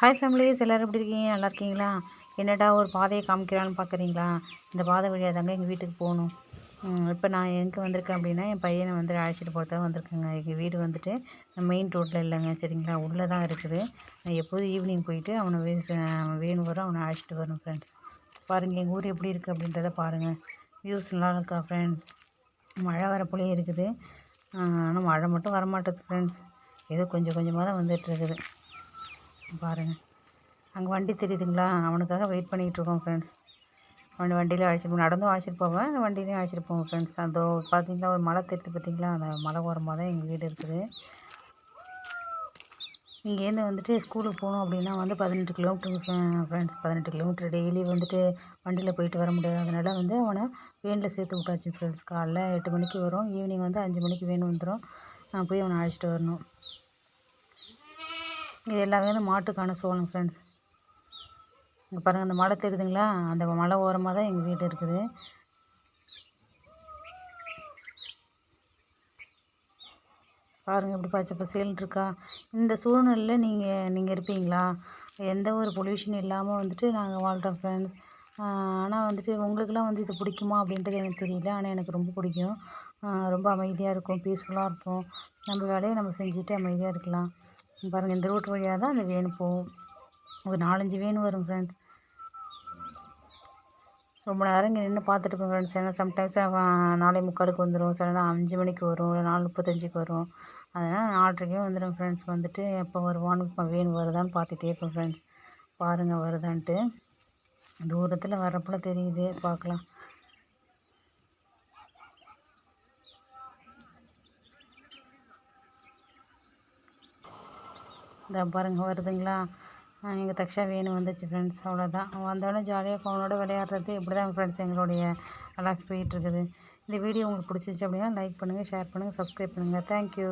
Hi families எல்லோரும் எப்படி இருக்கீங்க? நல்லா இருக்கீங்களா? என்னடா ஒரு பாதையை காமிக்கிறான்னு பார்க்குறீங்களா இந்த பாதை வழியாக தாங்க எங்கள் வீட்டுக்கு போகணும். இப்போ நான் எங்கே வந்திருக்கேன் அப்படின்னா என் பையனை வந்து அழைச்சிட்டு போகிறதா வந்திருக்கேங்க. எங்கள் வீடு வந்துட்டு மெயின் ரோட்டில் இல்லைங்க சரிங்களா? உள்ளே தான் இருக்குது. நான் எப்போதும் ஈவினிங் போயிட்டு அவனை வே வேணும் வரும் அவனை அழைச்சிட்டு வரணும் ஃப்ரெண்ட்ஸ் பாருங்கள் எங்கள் ஊர் எப்படி இருக்குது அப்படின்றத பாருங்கள் வியூஸ் நல்லா இருக்கா ஃப்ரெண்ட்ஸ் மழை வரப்போலே இருக்குது. ஆனால் மழை மட்டும் வரமாட்டேது ஃப்ரெண்ட்ஸ் ஏதோ கொஞ்சம் கொஞ்சமாக தான் வந்துட்டுருக்குது பாருங்கள் அங்கே வண்டி தெரியுதுங்களா? அவனுக்காக வெயிட் பண்ணிகிட்ருக்கோம் ஃப்ரெண்ட்ஸ் அவன் வண்டியில் அழைச்சிட்டு போவேன் நடந்தும் அழைச்சிட்டு போவேன் வண்டியிலையும் அழைச்சிட்டு போவேன் ஃப்ரெண்ட்ஸ் அந்த பார்த்தீங்களா ஒரு மலை தெரியுது பார்த்தீங்களா அந்த மலை ஓரமாக தான் எங்கள் வீடு இருக்குது. இங்கேருந்து வந்துட்டு ஸ்கூலுக்கு போகணும் அப்படின்னா வந்து பதினெட்டு கிலோமீட்டர் ஃப்ரெண்ட்ஸ் பதினெட்டு கிலோமீட்டர் டெய்லி வந்துட்டு வண்டியில் போயிட்டு வர முடியாது. அதனால் வந்து அவனை வேனில் சேர்த்து விட்டாச்சு ஃப்ரெண்ட்ஸ் காலைல எட்டு மணிக்கு வரும் ஈவினிங் வந்து அஞ்சு மணிக்கு வேன் வந்துடும் நான் போய் அவனை அழைச்சிட்டு வரணும். இது எல்லாமே வந்து மாட்டுக்கான சோளம் ஃப்ரெண்ட்ஸ் இங்கே பாருங்கள் அந்த மலை தெரியுதுங்களா? அந்த மலை ஓரமாக தான் எங்கள் வீடு இருக்குது. பாருங்கள் எப்படி பச்சை பசேல்னு இருக்கா? இந்த சூழ்நிலையில் நீங்கள் நீங்கள் இருப்பீங்களா? எந்த ஒரு பொல்யூஷன் இல்லாமல் வந்துட்டு நாங்கள் வாழ்கிறோம் ஃப்ரெண்ட்ஸ் ஆனால் வந்துட்டு உங்களுக்கெல்லாம் வந்து இது பிடிக்குமா அப்படின்றது எனக்கு தெரியல. ஆனால் எனக்கு ரொம்ப பிடிக்கும். ரொம்ப அமைதியாக இருக்கும் பீஸ்ஃபுல்லாக இருக்கும் நம்ம வேலையை நம்ம செஞ்சுட்டு அமைதியாக இருக்கலாம். பாருங்கள் இந்த ரூட் வழியாக தான் அந்த வேன் போகும். ஒரு நாலஞ்சு வேன் வரும் ஃப்ரெண்ட்ஸ் ரொம்ப நேரம் இங்கே நின்று பார்த்துட்டு இருப்பேன் ஃப்ரெண்ட்ஸ் ஏன்னா சம்டைம்ஸ் நாலே முக்காலுக்கு வந்துடும் சில நேரம் அஞ்சு மணிக்கு வரும் இல்லை நாலு முப்பத்தஞ்சுக்கு வரும். அதனால் நாலரைக்கே வந்துடும் ஃப்ரெண்ட்ஸ் வந்துட்டு எப்போ வருவான்னு வேன் வருதான்னு பார்த்துட்டே இருப்பேன் ஃப்ரெண்ட்ஸ் பாருங்கள் வருதான்ட்டு. தூரத்தில் வரப்போல தெரியுது பார்க்கலாம். இந்த பாருங்கள் வருதுங்களா? எங்கள் தக்ஷா வேணும் வந்துச்சு ஃப்ரெண்ட்ஸ் அவ்வளோதான் வந்தோடனே ஜாலியாக ஃபோனோட விளையாடுறது. இப்படி தான் ஃப்ரெண்ட்ஸ் எங்களுடைய லைஃப் போயிட்டுருக்குது இந்த வீடியோ உங்களுக்கு பிடிச்சிச்சு அப்படின்னா லைக் பண்ணுங்கள் ஷேர் பண்ணுங்கள் சப்ஸ்கிரைப் பண்ணுங்கள் தேங்க்யூ